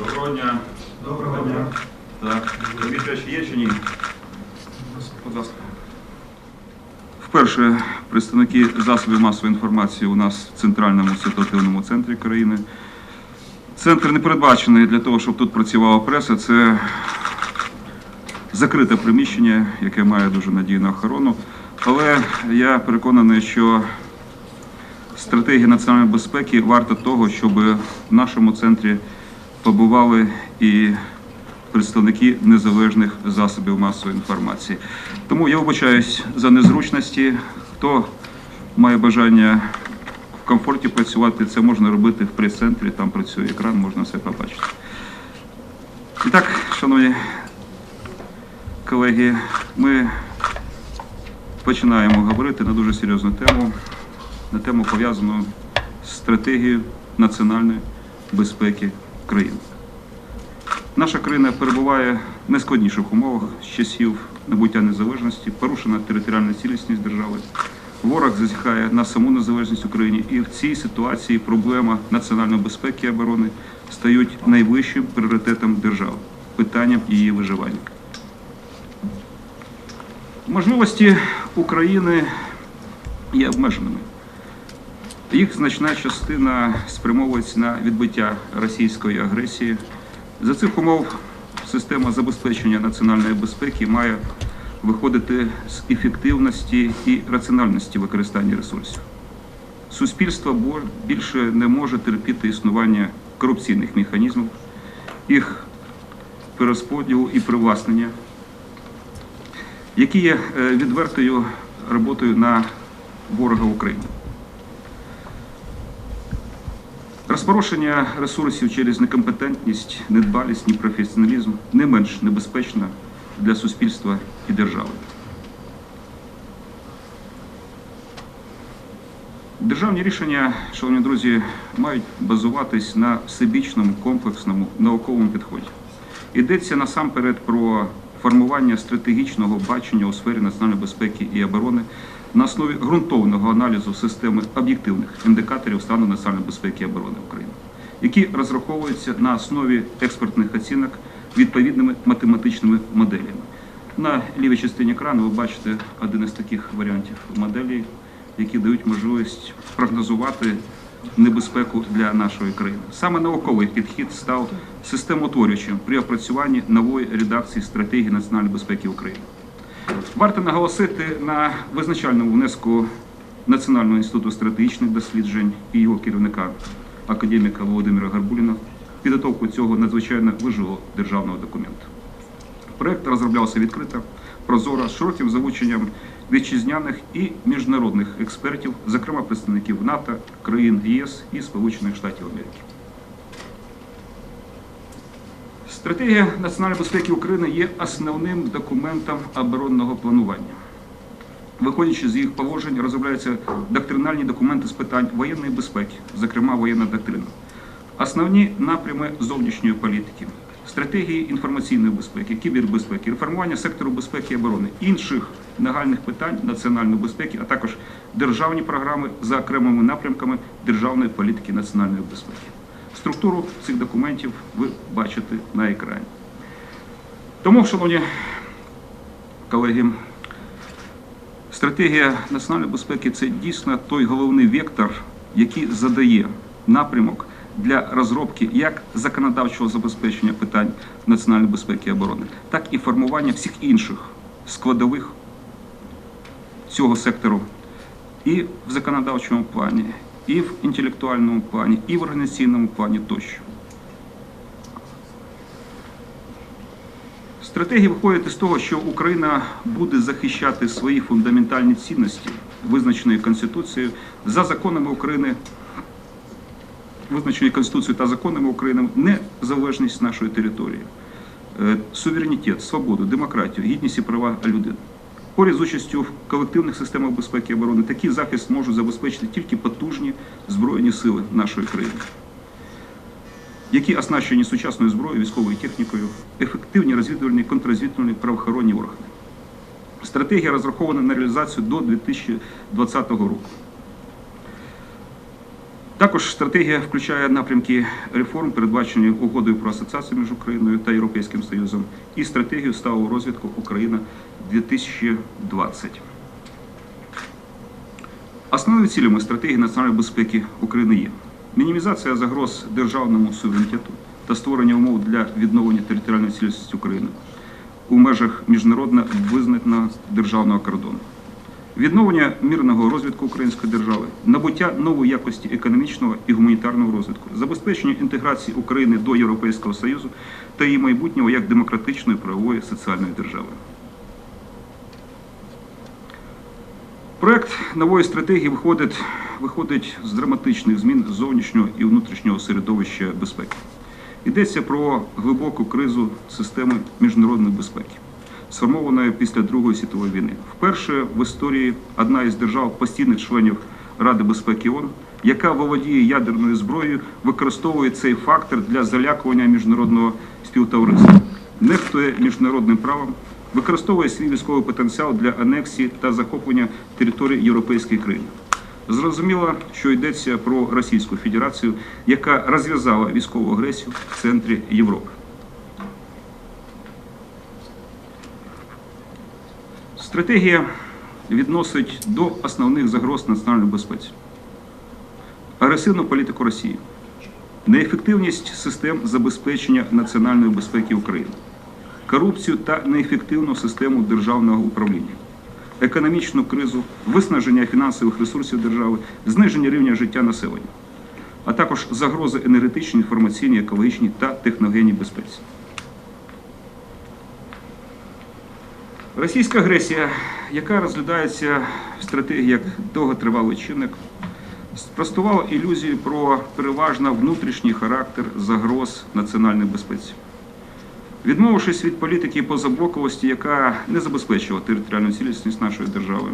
Доброго дня. Доброго дня. Так, Дмитрич є чи ні? Будь ласка. Вперше представники засобів масової інформації у нас в центральному ситуативному центрі країни. Центр не передбачений для того, щоб тут працювала преса. Це закрите приміщення, яке має дуже надійну охорону. Але я переконаний, що стратегія національної безпеки варта того, щоб в нашому центрі побували і представники незалежних засобів масової інформації. Тому я вибачаюсь за незручності. Хто має бажання в комфорті працювати, це можна робити в прес-центрі, там працює екран, можна все побачити. І так, шановні колеги, ми починаємо говорити на дуже серйозну тему, на тему пов'язану з стратегією національної безпеки країни. Наша країна перебуває в найскладніших умовах з часів набуття незалежності, порушена територіальна цілісність держави. Ворог зазіхає на саму незалежність України, і в цій ситуації проблема національної безпеки і оборони стають найвищим пріоритетом держави, питанням її виживання. Можливості України є обмеженими. Їх значна частина спрямовується на відбиття російської агресії. За цих умов система забезпечення національної безпеки має виходити з ефективності і раціональності використання ресурсів. Суспільство більше не може терпіти існування корупційних механізмів, їх перерозподілу і привласнення, які є е, відвертою роботою на ворога України. Розпорошення ресурсів через некомпетентність, недбалість, непрофесіоналізм не менш небезпечно для суспільства і держави. Державні рішення, шановні друзі, мають базуватись на всебічному комплексному науковому підході. Йдеться насамперед про формування стратегічного бачення у сфері національної безпеки і оборони на основі ґрунтовного аналізу системи об'єктивних індикаторів стану національної безпеки і оборони України, які розраховуються на основі експертних оцінок відповідними математичними моделями. На лівій частині екрану ви бачите один із таких варіантів моделей, які дають можливість прогнозувати небезпеку для нашої країни. Саме науковий підхід став системотворюючим при опрацюванні нової редакції стратегії національної безпеки України. Варто наголосити на визначальному внеску Національного інституту стратегічних досліджень і його керівника академіка Володимира Гарбуліна підготовку цього надзвичайно важливого державного документу. Проект розроблявся відкрито, прозоро, з широким залученням вітчизняних і міжнародних експертів, зокрема представників НАТО, країн ЄС і Сполучених Штатів Америки. Стратегія національної безпеки України є основним документом оборонного планування. Виходячи з їх положень, розробляються доктринальні документи з питань воєнної безпеки, зокрема воєнна доктрина, основні напрями зовнішньої політики, стратегії інформаційної безпеки, кібербезпеки, реформування сектору безпеки і оборони, інших нагальних питань національної безпеки, а також державні програми за окремими напрямками державної політики національної безпеки. Структуру цих документів ви бачите на екрані. Тому, шановні колеги, стратегія національної безпеки це дійсно той головний вектор, який задає напрямок для розробки як законодавчого забезпечення питань національної безпеки і оборони, так і формування всіх інших складових цього сектору і в законодавчому плані, і в інтелектуальному плані, і в організаційному плані тощо. Стратегія виходить із того, що Україна буде захищати свої фундаментальні цінності, визначені Конституцією, за законами України, визначені Конституцією та законами України, незалежність нашої території, е, суверенітет, свободу, демократію, гідність і права людини. Поряд з участю в колективних системах безпеки і оборони такий захист можуть забезпечити тільки потужні збройні сили нашої країни, які оснащені сучасною зброєю, військовою технікою, ефективні розвідувальні, контррозвідувальні правоохоронні органи. Стратегія розрахована на реалізацію до 2020 року. Також стратегія включає напрямки реформ, передбачені угодою про асоціацію між Україною та Європейським Союзом, і стратегію сталого розвитку Україна 2020. Основними цілями стратегії національної безпеки України є мінімізація загроз державному суверенітету та створення умов для відновлення територіальної цілісності України у межах міжнародно визнаного державного кордону, відновлення мирного розвитку української держави, набуття нової якості економічного і гуманітарного розвитку, забезпечення інтеграції України до Європейського Союзу та її майбутнього як демократичної правової соціальної держави. Проект нової стратегії виходить, виходить з драматичних змін зовнішнього і внутрішнього середовища безпеки. Йдеться про глибоку кризу системи міжнародної безпеки, сформованої після Другої світової війни. Вперше в історії одна із держав постійних членів Ради безпеки ООН, яка володіє ядерною зброєю, використовує цей фактор для залякування міжнародного співтовариства, нехтує міжнародним правом, використовує свій військовий потенціал для анексії та захоплення території європейських країн. Зрозуміло, що йдеться про Російську Федерацію, яка розв'язала військову агресію в центрі Європи. Стратегія відносить до основних загроз національної безпеці. Агресивну політику Росії, неефективність систем забезпечення національної безпеки України, корупцію та неефективну систему державного управління економічну кризу, виснаження фінансових ресурсів держави, зниження рівня життя населення, а також загрози енергетичній, інформаційній, екологічній та техногенній безпеці. Російська агресія, яка розглядається в стратегії як довготривалий чинник, спростувала ілюзію про переважно внутрішній характер загроз національної безпеці. Відмовившись від політики позаблоковості, яка не забезпечувала територіальну цілісність нашої держави,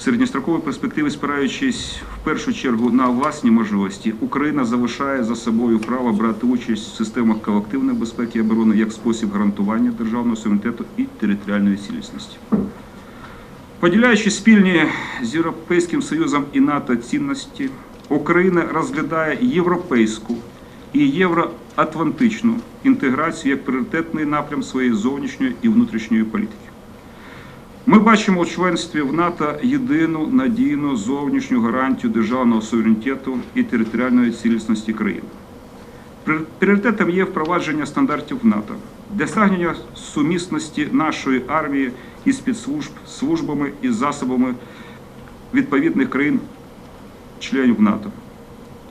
в середньостроковій перспективі, спираючись в першу чергу на власні можливості, Україна залишає за собою право брати участь в системах колективної безпеки і оборони як спосіб гарантування державного суверенітету і територіальної цілісності. Поділяючи спільні з Європейським Союзом і НАТО цінності, Україна розглядає європейську і євроатлантичну інтеграцію як пріоритетний напрям своєї зовнішньої і внутрішньої політики. Ми бачимо у членстві в НАТО єдину надійну зовнішню гарантію державного суверенітету і територіальної цілісності країни. Пріоритетом є впровадження стандартів НАТО, досягнення сумісності нашої армії із спецслужб, службами і засобами відповідних країн членів НАТО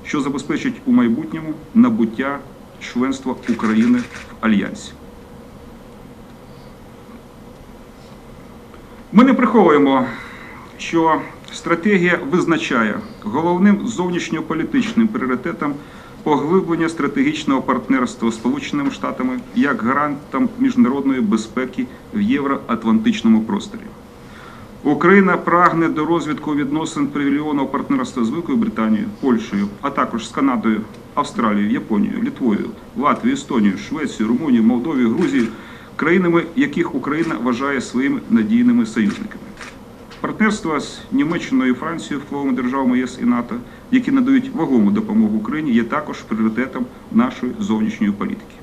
що забезпечить у майбутньому набуття членства України в Альянсі. Ми не приховуємо, що стратегія визначає головним зовнішньополітичним пріоритетом поглиблення стратегічного партнерства з Сполученими Штатами як гарантом міжнародної безпеки в євроатлантичному просторі. Україна прагне до розвитку відносин привілейованого партнерства з Великою Британією, Польщею, а також з Канадою, Австралією, Японією, Літвою, Латвією, Естонією, Швецією, Румунією, Молдовою, Грузією, країнами, яких Україна вважає своїми надійними союзниками. Партнерство з Німеччиною і Францією, впливовими державами ЄС і НАТО, які надають вагому допомогу Україні, є також пріоритетом нашої зовнішньої політики.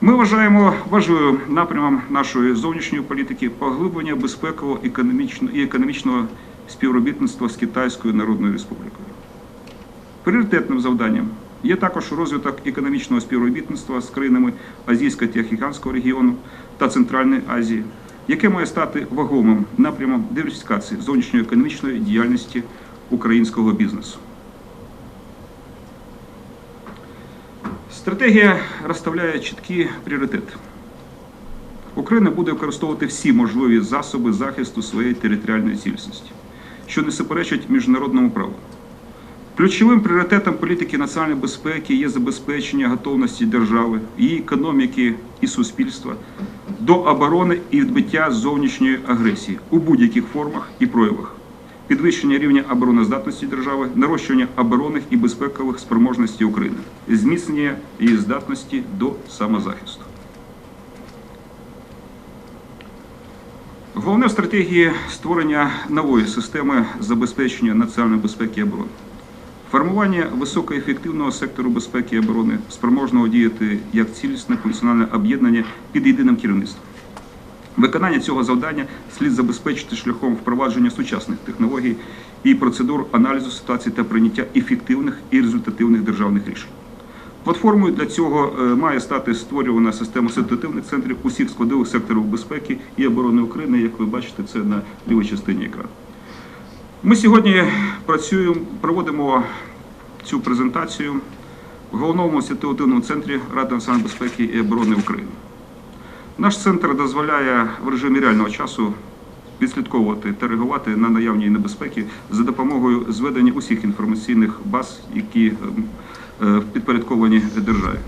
Ми вважаємо важливим напрямом нашої зовнішньої політики поглиблення безпекового і економічного співробітництва з Китайською Народною Республікою. Пріоритетним завданням є також розвиток економічного співробітництва з країнами Азійсько-Тихоокеанського регіону та Центральної Азії, яке має стати вагомим напрямом диверсифікації зовнішньоекономічної діяльності українського бізнесу. Стратегія розставляє чіткі пріоритети. Україна буде використовувати всі можливі засоби захисту своєї територіальної цілісності, що не суперечить міжнародному праву. Ключовим пріоритетом політики національної безпеки є забезпечення готовності держави, її економіки і суспільства до оборони і відбиття зовнішньої агресії у будь-яких формах і проявах, підвищення рівня обороноздатності держави, нарощування оборонних і безпекових спроможностей України, зміцнення її здатності до самозахисту. Головне в стратегії створення нової системи забезпечення національної безпеки і оборони. Формування високоефективного сектору безпеки і оборони, спроможного діяти як цілісне функціональне об'єднання під єдиним керівництвом. Виконання цього завдання слід забезпечити шляхом впровадження сучасних технологій і процедур аналізу ситуації та прийняття ефективних і результативних державних рішень. Платформою для цього е, має стати створювана система ситуативних центрів усіх складових секторів безпеки і оборони України. Як ви бачите, це на лівій частині екрану. Ми сьогодні працюємо, проводимо цю презентацію в головному ситуативному центрі Ради національної безпеки і оборони України. Наш центр дозволяє в режимі реального часу відслідковувати та реагувати на наявні небезпеки за допомогою зведення усіх інформаційних баз, які ем, е, підпорядковані державі,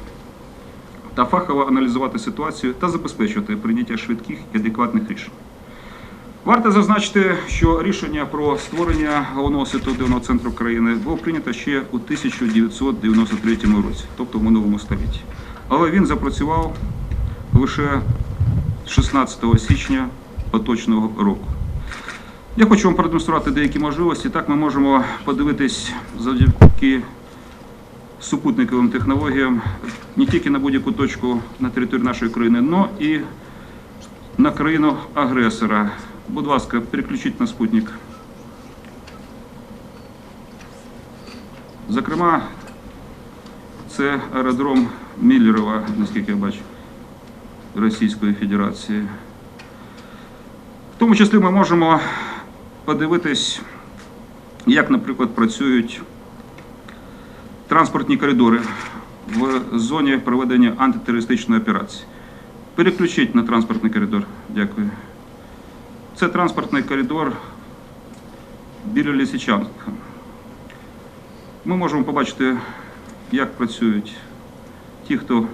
та фахово аналізувати ситуацію та забезпечувати прийняття швидких і адекватних рішень. Варто зазначити, що рішення про створення головного ситуативного центру країни було прийнято ще у 1993 році, тобто в минулому столітті. Але він запрацював лише 16 січня поточного року. Я хочу вам продемонструвати деякі можливості. Так ми можемо подивитись завдяки супутниковим технологіям не тільки на будь-яку точку на території нашої країни, але і на країну агресора. Будь ласка, переключіть на спутник. Зокрема, це аеродром Міллерова, наскільки я бачу, Російської Федерації. В тому числі ми можемо подивитись, як, наприклад, працюють транспортні коридори в зоні проведення антитерористичної операції. Переключіть на транспортний коридор. Дякую. Це транспортний коридор біля Лисичанська. Ми можемо побачити, як працюють ті, хто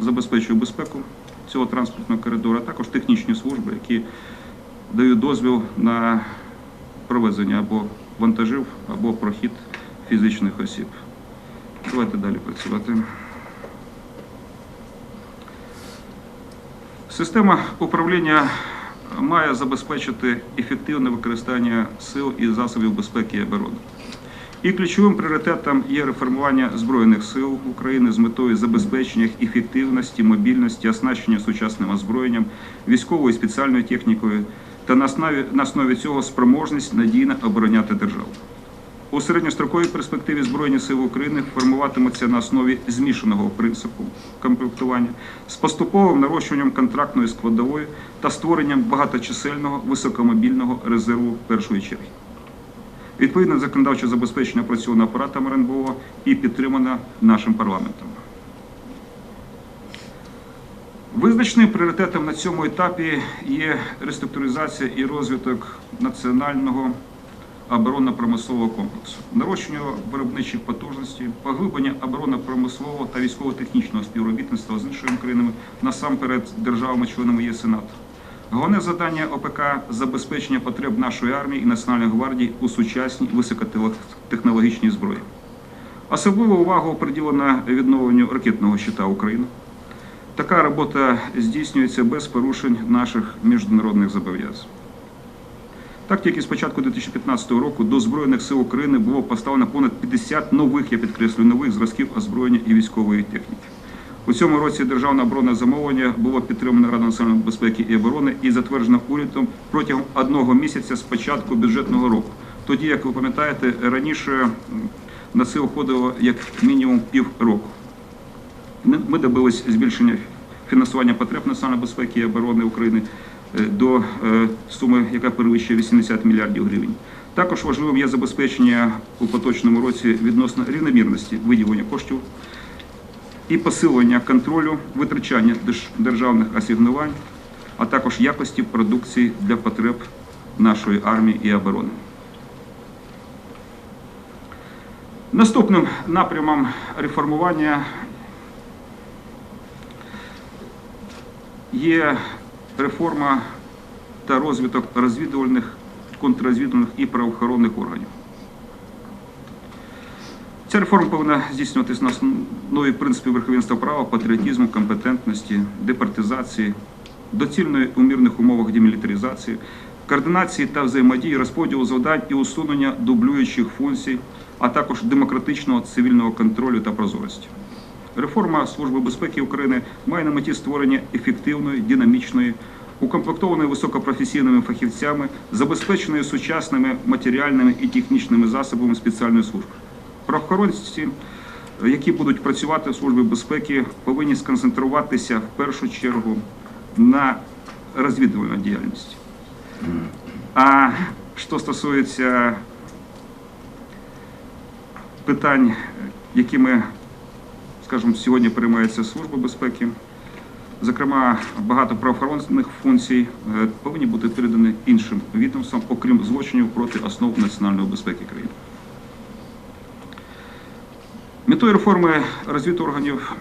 забезпечує безпеку цього транспортного коридору, а також технічні служби, які дають дозвіл на провезення або вантажів, або прохід фізичних осіб. Давайте далі працювати. Система управління має забезпечити ефективне використання сил і засобів безпеки і оборони. І ключовим пріоритетом є реформування Збройних сил України з метою забезпечення ефективності, мобільності, оснащення сучасним озброєнням, військовою спеціальною технікою та на основі, на основі цього спроможність надійно обороняти державу. У середньостроковій перспективі Збройні сили України формуватимуться на основі змішаного принципу комплектування з поступовим нарощуванням контрактної складової та створенням багаточисельного високомобільного резерву першої черги. Відповідне законодавче забезпечення працювано апаратом РНБО і підтримано нашим парламентом. Визначним пріоритетом на цьому етапі є реструктуризація і розвиток національного оборонно-промислового комплексу, нарощення виробничих потужностей, поглиблення оборонно-промислового та військово-технічного співробітництва з іншими країнами, насамперед державами-членами ЄС і НАТО. Головне завдання ОПК забезпечення потреб нашої армії і Національної гвардії у сучасній високотехнологічній зброї. Особливу увагу приділено відновленню ракетного щита України. Така робота здійснюється без порушень наших міжнародних зобов'язань. Так тільки з початку 2015 року до Збройних сил України було поставлено понад 50 нових, я підкреслюю, нових зразків озброєння і військової техніки. У цьому році державне оборонне замовлення було підтримано Радою національної безпеки і оборони і затверджено урядом протягом одного місяця з початку бюджетного року. Тоді, як ви пам'ятаєте, раніше на це уходило як мінімум пів року. Ми добились збільшення фінансування потреб національної безпеки і оборони України до е, суми, яка перевищує 80 мільярдів гривень. Також важливим є забезпечення у поточному році відносно рівномірності виділення коштів і посилення контролю витрачання держ- державних асигнувань, а також якості продукції для потреб нашої армії і оборони. Наступним напрямом реформування є реформа та розвиток розвідувальних, контррозвідувальних і правоохоронних органів. Ця реформа повинна здійснюватись на основі принципів верховенства права, патріотизму, компетентності, департизації, доцільної у мирних умовах демілітаризації координації та взаємодії, розподілу завдань і усунення дублюючих функцій, а також демократичного цивільного контролю та прозорості. Реформа Служби безпеки України має на меті створення ефективної, динамічної, укомплектованої високопрофесійними фахівцями, забезпеченої сучасними матеріальними і технічними засобами спеціальної служби. Правоохоронці, які будуть працювати в службі безпеки, повинні сконцентруватися в першу чергу на розвідувальній діяльності. А що стосується питань, якими, скажімо, сьогодні приймається служба безпеки, зокрема, багато правоохоронних функцій е, повинні бути передані іншим відомствам, окрім злочинів проти основ національної безпеки країни. Метою реформи розвідорганів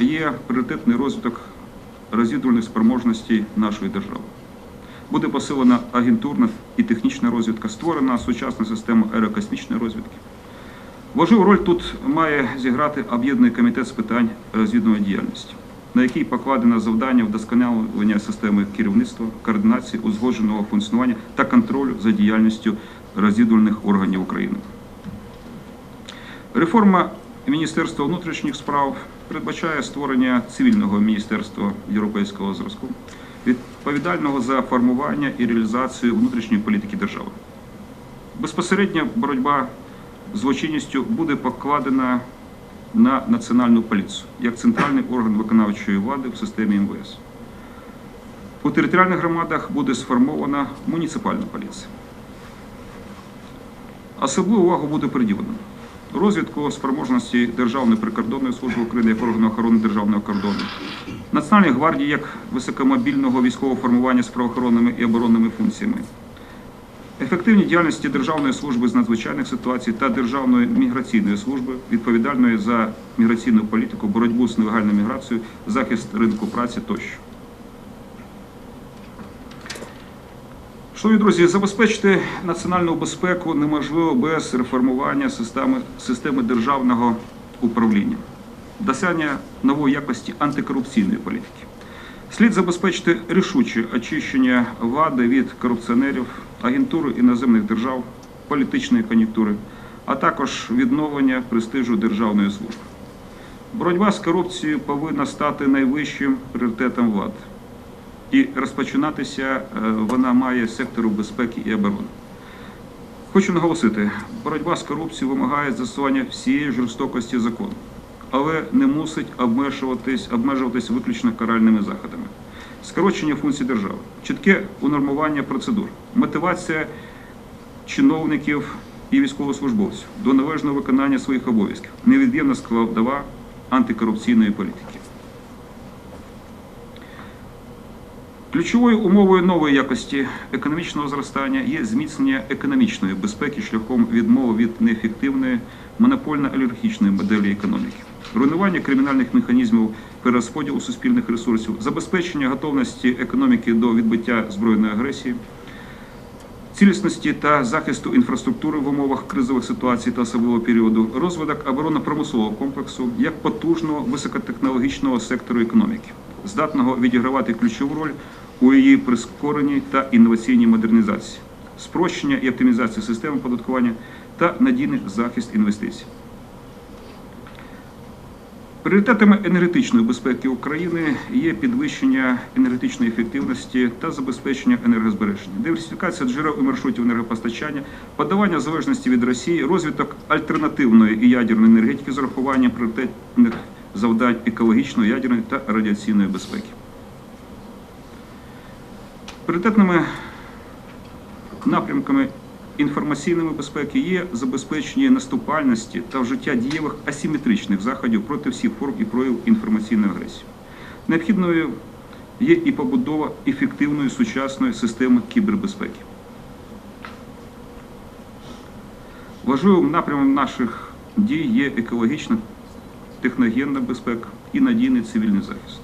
є пріоритетний розвиток розвідувальних спроможностей нашої держави. Буде посилена агентурна і технічна розвідка, створена сучасна система аерокосмічної розвідки. Важливу роль тут має зіграти об'єднаний комітет з питань розвідувальної діяльності, на який покладено завдання вдосконалення системи керівництва, координації, узгодженого функціонування та контролю за діяльністю розвідувальних органів України. Реформа Міністерства внутрішніх справ передбачає створення цивільного міністерства європейського зразку, відповідального за формування і реалізацію внутрішньої політики держави. Безпосередня боротьба злочинністю буде покладена на національну поліцію як центральний орган виконавчої влади в системі МВС. У територіальних громадах буде сформована муніципальна поліція. Особливу увагу буде приділено розвідку спроможності Державної прикордонної служби України як органу охорони державного кордону, Національної гвардії як високомобільного військового формування з правоохоронними і оборонними функціями, ефективній діяльності Державної служби з надзвичайних ситуацій та Державної міграційної служби, відповідальної за міграційну політику, боротьбу з нелегальною міграцією, захист ринку праці тощо. Шановні друзі, забезпечити національну безпеку неможливо без реформування системи, системи державного управління, досягнення нової якості антикорупційної політики. Слід забезпечити рішуче очищення влади від корупціонерів, агентури іноземних держав, політичної кон'юнктури, а також відновлення престижу державної служби. Боротьба з корупцією повинна стати найвищим пріоритетом влади і розпочинатися е, вона має сектору безпеки і оборони. Хочу наголосити, боротьба з корупцією вимагає застосування всієї жорстокості закону, але не мусить обмежуватись, обмежуватись виключно каральними заходами. Скорочення функцій держави, чітке унормування процедур, мотивація чиновників і військовослужбовців до належного виконання своїх обов'язків, невід'ємна складова антикорупційної політики. Ключовою умовою нової якості економічного зростання є зміцнення економічної безпеки шляхом відмови від неефективної монопольно-олігархічної моделі економіки, руйнування кримінальних механізмів перерозподілу суспільних ресурсів, забезпечення готовності економіки до відбиття збройної агресії, цілісності та захисту інфраструктури в умовах кризових ситуацій та особливого періоду, розвиток оборонно-промислового комплексу як потужного високотехнологічного сектору економіки, здатного відігравати ключову роль у її прискоренні та інноваційній модернізації, спрощення і оптимізації системи податкування та надійний захист інвестицій. Пріоритетами енергетичної безпеки України є підвищення енергетичної ефективності та забезпечення енергозбереження, диверсифікація джерел і маршрутів енергопостачання, подавання залежності від Росії, розвиток альтернативної і ядерної енергетики з урахуванням пріоритетних завдань екологічної, ядерної та радіаційної безпеки. Пріоритетними напрямками інформаційної безпеки є забезпечення наступальності та вжиття дієвих асиметричних заходів проти всіх форм і проявів інформаційної агресії. Необхідною є і побудова ефективної сучасної системи кібербезпеки. Важливим напрямом наших дій є екологічна техногенна безпека і надійний цивільний захист.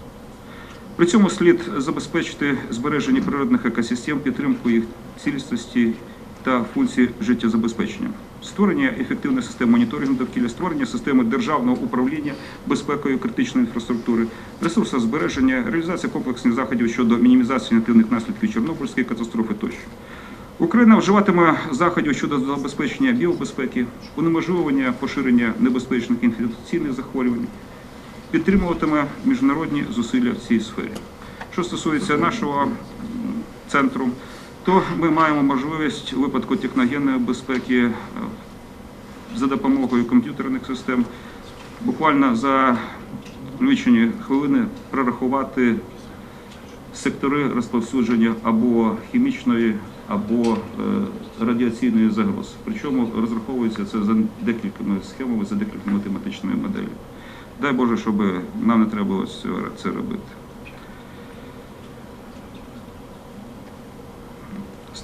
При цьому слід забезпечити збереження природних екосистем, підтримку їх цілісності та функції життєзабезпечення, створення ефективної системи моніторингу довкілля, створення системи державного управління безпекою критичної інфраструктури, ресурсозбереження, реалізація комплексних заходів щодо мінімізації негативних наслідків Чорнобильської катастрофи тощо. Україна вживатиме заходів щодо забезпечення біобезпеки, унеможливлення поширення небезпечних інфекційних захворювань, підтримуватиме міжнародні зусилля в цій сфері. Що стосується нашого центру, то ми маємо можливість у випадку техногенної безпеки е, за допомогою комп'ютерних систем буквально за лічені хвилини прорахувати сектори розповсюдження або хімічної, або е, радіаційної загроз. Причому розраховується це за декількома схемами, за декількома математичними моделями. Дай Боже, щоб нам не треба було це робити.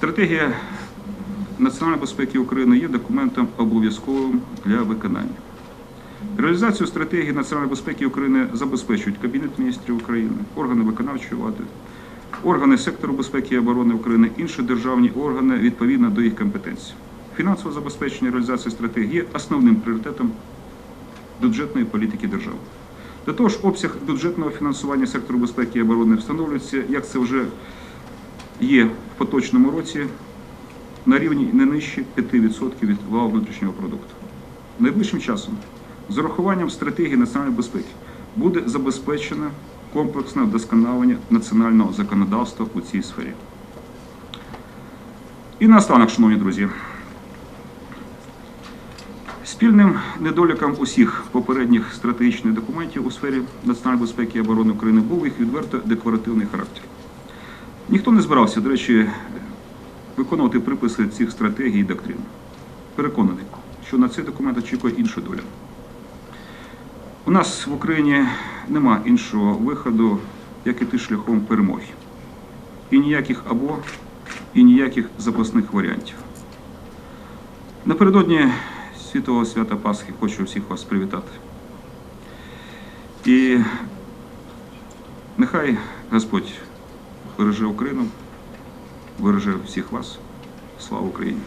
Стратегія національної безпеки України є документом обов'язковим для виконання. Реалізацію стратегії національної безпеки України забезпечують Кабінет міністрів України, органи виконавчої влади, органи сектору безпеки і оборони України, інші державні органи відповідно до їх компетенцій. Фінансове забезпечення реалізації стратегії є основним пріоритетом бюджетної політики держави. До того ж, обсяг бюджетного фінансування сектору безпеки і оборони встановлюється, як це вже є в поточному році, на рівні не нижче 5% від валового внутрішнього продукту. Найближчим часом з урахуванням стратегії національної безпеки буде забезпечено комплексне вдосконалення національного законодавства у цій сфері. І наостанок, шановні друзі, спільним недоліком усіх попередніх стратегічних документів у сфері національної безпеки і оборони України був їх відверто декларативний характер. Ніхто не збирався, до речі, виконувати приписи цих стратегій і доктрин. Переконаний, що на цей документ очікує інша доля. У нас в Україні нема іншого виходу, як іти шляхом перемоги. І ніяких або, і ніяких запасних варіантів. Напередодні Святого свята Пасхи хочу всіх вас привітати. І нехай Господь береже Україну, береже всіх вас. Слава Україні!